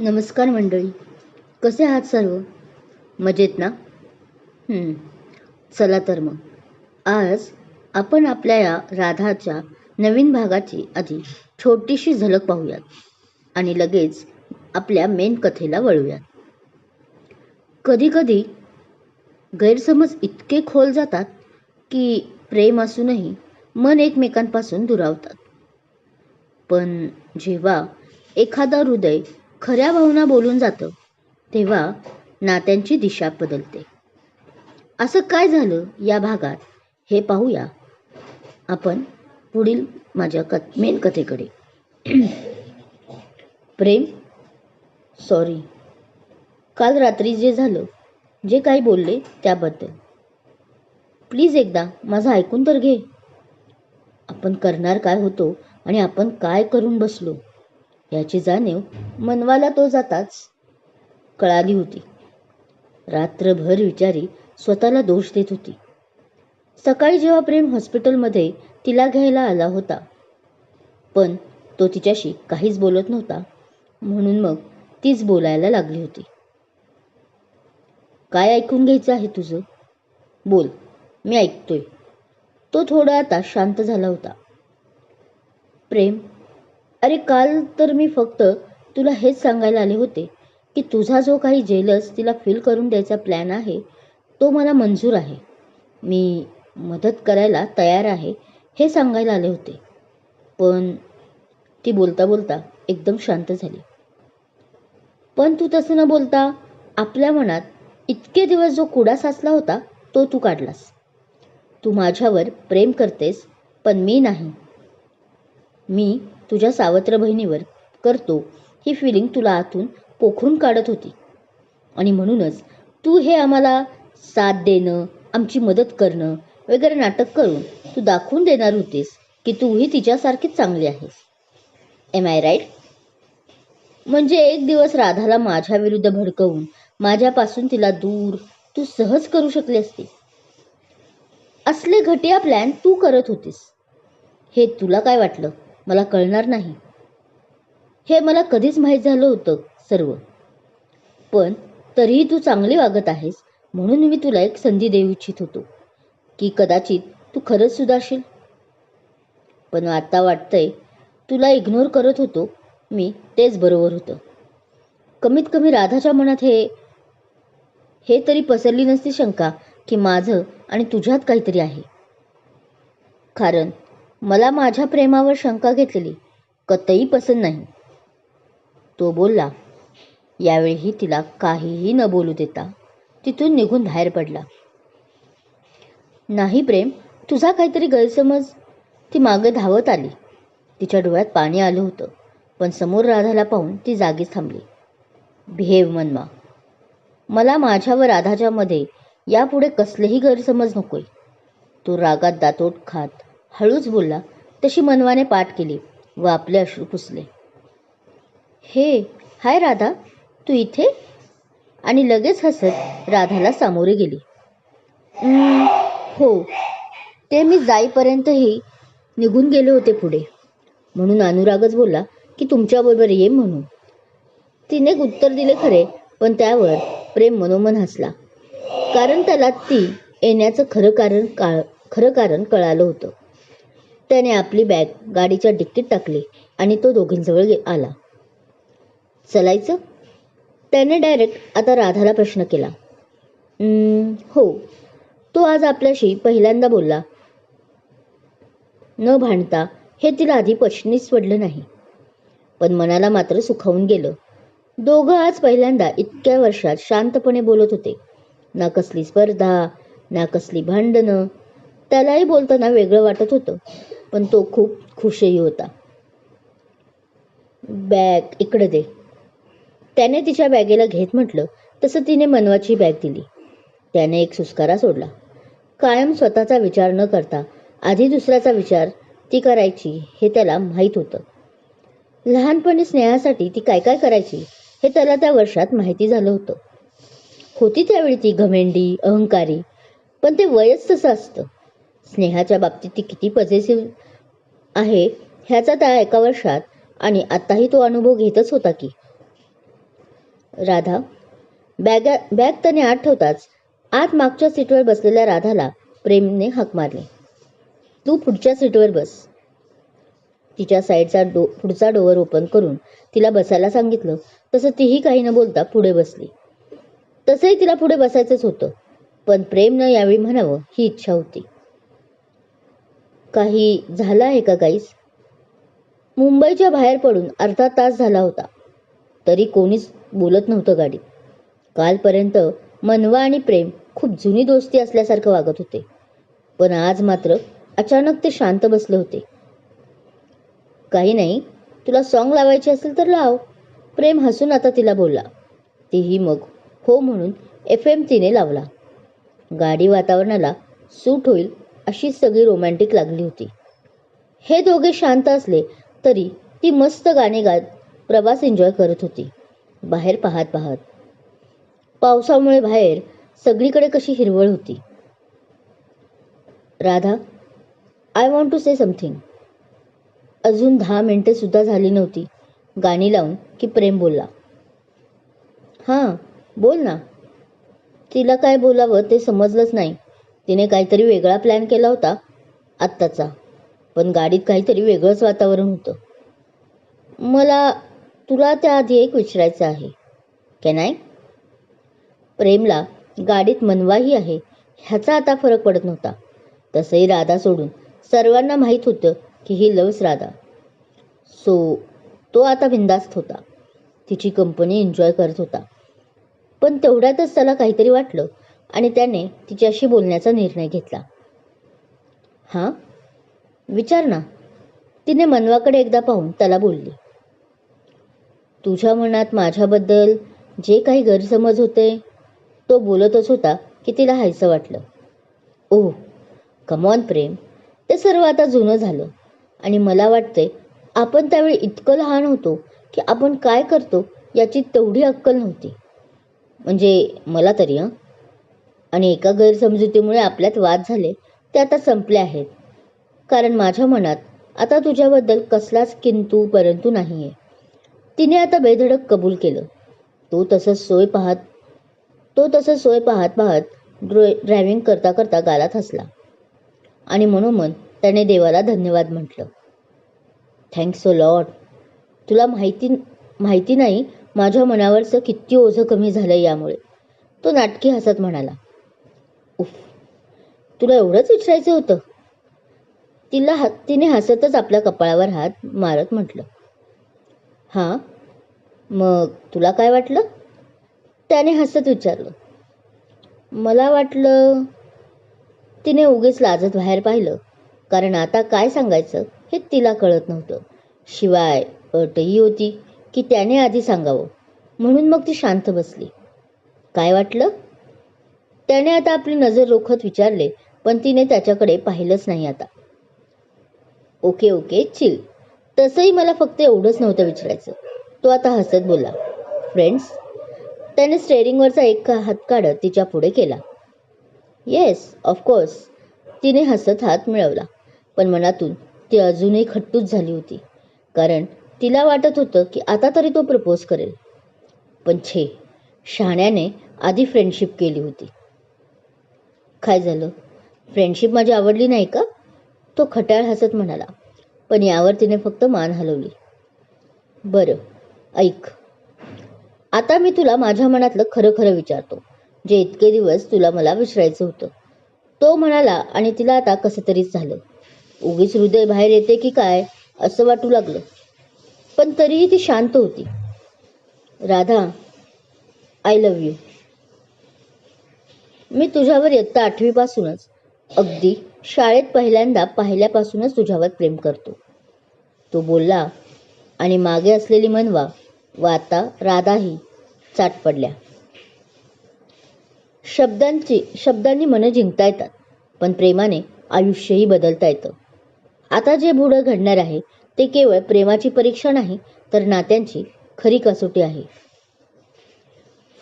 नमस्कार मंडळी. कसे आहात सर्व? मजेत ना? चला तर मग. आज आपण आपल्या या राधाच्या नवीन भागाची आधी छोटीशी झलक पाहूयात आणि लगेच आपल्या मेन कथेला वळूयात. कधीकधी गैरसमज इतके खोल जातात की प्रेम असूनही मन एकमेकांपासून दुरावतात. पण जेव्हा एखादा हृदय खऱ्या भावना बोलून जातं तेव्हा नात्यांची दिशा बदलते. असं काय झालं या भागात हे पाहूया. आपण पुढील माझ्या कथ मेन कथेकडे. प्रेम सॉरी काल रात्री जे झालं जे काही बोलले त्याबद्दल. प्लीज एकदा माझं ऐकून तर घे. आपण करणार काय होतो आणि आपण काय करून बसलो? याची जाणीव मनवाला तो जाताच कळाली होती. रात्रभर विचारी स्वतःला दोष देत होती. सकाळी जेव्हा प्रेम हॉस्पिटलमध्ये तिला घ्यायला आला होता पण तो तिच्याशी काहीच बोलत नव्हता म्हणून मग तीच बोलायला लागली होती. काय ऐकून घ्यायचं आहे तुझं? बोल मी ऐकतोय. तो थोडा आता शांत झाला होता. प्रेम अरे काल तर मी फक्त तुला हेच सांगायला आले होते की तुझा जो काही जेलस तिला फील करून द्यायचा प्लॅन आहे तो मला मंजूर आहे. मी मदत करायला तयार आहे हे सांगायला आले होते. पण ती बोलता बोलता एकदम शांत झाली. पण तू तसं न बोलता आपल्या मनात इतके दिवस जो कुडा साचला होता तो तू काढलास. तू माझ्यावर प्रेम करतेस पण मी नाही. मी तुझ्या सावत्र बहिणीवर करतो ही फिलिंग तुला आतून पोखरून काढत होती. आणि म्हणूनच तू हे आम्हाला साथ देणं आमची मदत करणं वगैरे नाटक करून तू दाखवून देणार होतीस की तूही तिच्यासारखीच चांगली आहेस. एम आय राईट म्हणजे एक दिवस राधाला माझ्या विरुद्ध भडकवून माझ्यापासून तिला दूर तू सहज करू शकली असती. असले घटिया प्लॅन तू करत होतीस. हे तुला काय वाटलं? मला कळणार नाही. हे मला कधीच माहीत झालं होतं सर्व. पण तरीही तू चांगली वागत आहेस म्हणून मी तुला एक संधी देऊ इच्छित होतो. की कदाचित तू खरंच सुधारशील. पण आता वाटतंय तुला इग्नोर करत होतो मी तेच बरोबर होतं. कमीत कमी राधाच्या मनात हे हे तरी पसरली नसती शंका की माझं आणि तुझ्यात काहीतरी आहे. कारण मला माझ्या प्रेमावर शंका घेतलेली. कतई पसंत नाही. तो बोलला यावेळीही तिला काहीही न बोलू देता तिथून निघून बाहेर पडला. नाही प्रेम तुझा काहीतरी गैरसमज. ती मागे धावत आली. तिच्या डोळ्यात पाणी आलं होतं पण समोर राधाला पाहून ती जागीच थांबली. बिहेव मनमा मला माझ्या व राधाच्या मध्ये यापुढे कसलेही गैरसमज नकोय. तो रागात दातोट खात हळूच बोलला. तशी मनवाने पाठ केली व आपले अश्रू पुसले. हे हाय राधा तू इथे? आणि लगेच हसत राधाला सामोरे गेली. हो ते मी जाईपर्यंतही निघून गेले होते पुढे. म्हणून अनुरागच बोलला की तुमच्याबरोबर ये म्हणून. तिने उत्तर दिले खरे पण त्यावर प्रेम मनोमन हसला. कारण त्याला ती येण्याचं खरं कारण काळ खरं कारण कळालं होतं. त्याने आपली बॅग गाडीच्या डिक्कीत टाकली आणि तो दोघींजवळ गे- आला. चलायचं? त्याने डायरेक्ट आता राधाला प्रश्न केला. हो. तो आज आपल्याशी पहिल्यांदा बोलला. न भांडता हे तिला आधी पचनीच पडलं नाही. पण मनाला मात्र सुखावून गेलं. दोघं आज पहिल्यांदा इतक्या वर्षात शांतपणे बोलत होते. ना कसली स्पर्धा ना कसली भांडणं त्यालाही बोलताना वेगळं वाटत होतं. पण तो खूप खुशही होता. बॅग इकडे दे. त्याने तिच्या बॅगेला घेत म्हटलं तसं तिने मनवाची बॅग दिली. त्याने एक सुस्कारा सोडला. कायम स्वतःचा विचार न करता आधी दुसऱ्याचा विचार ती करायची हे त्याला माहीत होतं. लहानपणी स्नेहासाठी ती काय काय करायची हे त्याला त्या वर्षात माहिती झालं होतं. होती त्यावेळी ती घमेंडी अहंकारी पण ते वयच तसं असतं. स्नेहाच्या बाबतीत ती किती पजेसिव्ह आहे ह्याचा त्या एका वर्षात आणि आत्ताही तो अनुभव घेतच होता की. राधा बॅग बॅग त्याने आत ठेवताच आत मागच्या सीटवर बसलेल्या राधाला प्रेमने हाक मारली. तू पुढच्या सीटवर बस. तिच्या साईडचा डो पुढचा डोअर ओपन करून तिला बसायला सांगितलं तसं तीही काही न बोलता पुढे बसली. तसंही तिला पुढे बसायचंच होतं पण प्रेमनं यावेळी म्हणावं ही इच्छा होती. काही झालं आहे का गाईस मुंबईच्या बाहेर पडून अर्धा तास झाला होता. तरी कोणीच बोलत नव्हतं गाडीत. कालपर्यंत मनवा आणि प्रेम खूप जुनी दोस्ती असल्यासारखं वागत होते. पण आज मात्र अचानक ते शांत बसले होते. काही नाही तुला सॉन्ग लावायचे असेल तर लाव. प्रेम हसून आता तिला बोलला. तीही मग हो म्हणून एफ एम तिने लावला. गाडी वातावरणाला सूट होईल अशी सगळी रोमॅन्टिक लागली होती. हे दोघे शांत असले तरी ती मस्त गाणे गात प्रवास एन्जॉय करत होती. बाहेर पाहत पाहत. पावसामुळे बाहेर सगळीकडे कशी हिरवळ होती. Radha I want to say something अजून दहा मिनिटे सुद्धा झाली नव्हती. गाणी लावून की प्रेम बोलला. हां बोल ना. तिला काय बोलावं ते समजलंच नाही. तिने काहीतरी वेगळा प्लॅन केला होता आत्ताचा. पण गाडीत काहीतरी वेगळंच वातावरण होतं. मला तुला त्याआधी एक विचारायचं आहे. कॅन आय प्रेमला गाडीत मनवाही आहे ह्याचा आता फरक पडत नव्हता. तसंही राधा सोडून सर्वांना माहीत होतं की ही लव्स राधा. सो तो आता बिंदास्त होता. तिची कंपनी एन्जॉय करत होता. पण तेवढ्यातच त्याला काहीतरी वाटलं. आणि त्याने तिच्याशी बोलण्याचा निर्णय घेतला. हां? विचार ना. तिने मनवाकडे एकदा पाहून त्याला बोलली. तुझ्या मनात माझ्याबद्दल जे काही गैरसमज होते तो बोलतच होता की तिला हायचं वाटलं. Oh come on Prem. ते सर्व आता जुनं झालं आणि मला वाटते आपण त्यावेळी इतकं लहान होतो की आपण काय करतो याची तेवढी अक्कल नव्हती. म्हणजे मला तरी हं? आणि एका गैरसमजुतीमुळे आपल्यात वाद झाले ते आता संपले आहेत. कारण माझ्या मनात आता तुझ्याबद्दल कसलाच किंतू परंतु नाही आहे तिने आता बेधडक कबूल केलं. तो तसं सोय पाहत तो तसं सोय पाहत पाहत ड्रो ड्रायव्हिंग करता करता गालात हसला. आणि म्हणून त्याने देवाला धन्यवाद म्हटलं. थँक्स अ लॉट तुला माहिती माहिती नाही माझ्या मनावरचं किती ओझं कमी झालं यामुळे. तो नाटकी हसत म्हणाला. उफ तुला एवढंच विचारायचं होतं? तिला हा तिने हसतच आपल्या कपाळावर हात मारत म्हटलं. हां मग तुला काय वाटलं? त्याने हसत विचारलं. मला वाटलं तिने उगीच लाजत बाहेर पाहिलं कारण आता काय सांगायचं हे तिला कळत नव्हतं. शिवाय अटही होती की त्याने आधी सांगावं म्हणून मग ती शांत बसली. काय वाटलं? त्याने आता आपली नजर रोखत विचारले पण तिने त्याच्याकडे पाहिलंच नाही आता. Okay okay chill. तसंही मला फक्त एवढंच नव्हतं विचारायचं. तो आता हसत बोला फ्रेंड्स त्याने स्टेअरिंगवरचा एक हात काढत तिच्या पुढे केला. येस ऑफकोर्स तिने हसत हात मिळवला पण मनातून ती अजूनही खट्टूच झाली होती कारण तिला वाटत होतं की आता तरी तो प्रपोज करेल. पण छे शहाण्याने आधी फ्रेंडशिप केली होती. काय झालं? फ्रेंडशिप माझी आवडली नाही का? तो खटाळ हसत म्हणाला. पण यावर तिने फक्त मान हलवली. बरं ऐक. आता मी तुला माझ्या मनातलं खरं खरं विचारतो जे इतके दिवस तुला मला विसरायचं होतं. तो म्हणाला आणि तिला आता कसं तरीच झालं. उगीच हृदय बाहेर येते की काय असं वाटू लागलं. पण तरीही ती शांत होती. राधा आय लव्ह यू मी तुझ्यावर इयत्ता आठवीपासूनच. अगदी शाळेत पहिल्यांदा पाहिल्यापासूनच तुझ्यावर प्रेम करतो. तो बोलला आणि मागे असलेली मनवा व आता राधाही चाट पडल्या. शब्दांची शब्दांनी मनं जिंकता येतात पण प्रेमाने आयुष्यही बदलता येतं. आता जे भुडं घडणार आहे ते केवळ प्रेमाची परीक्षा नाही तर नात्यांची खरी कसोटी आहे.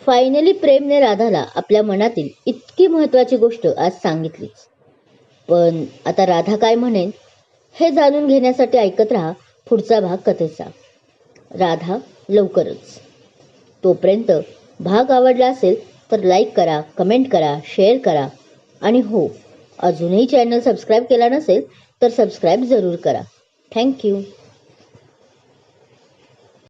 फायनली प्रेमने राधाला आपल्या मनातील इतकी महत्वाची गोष्ट आज सांगितलीच. पण आता राधा काय म्हणेन हे जाणून घेण्यासाठी ऐकत राहा पुढचा भाग कथेचा. राधा लवकरच. तोपर्यंत भाग आवडला असेल तर लाईक करा कमेंट करा शेअर करा. आणि हो अजूनही चॅनल सबस्क्राईब केला नसेल तर सबस्क्राईब जरूर करा. थँक्यू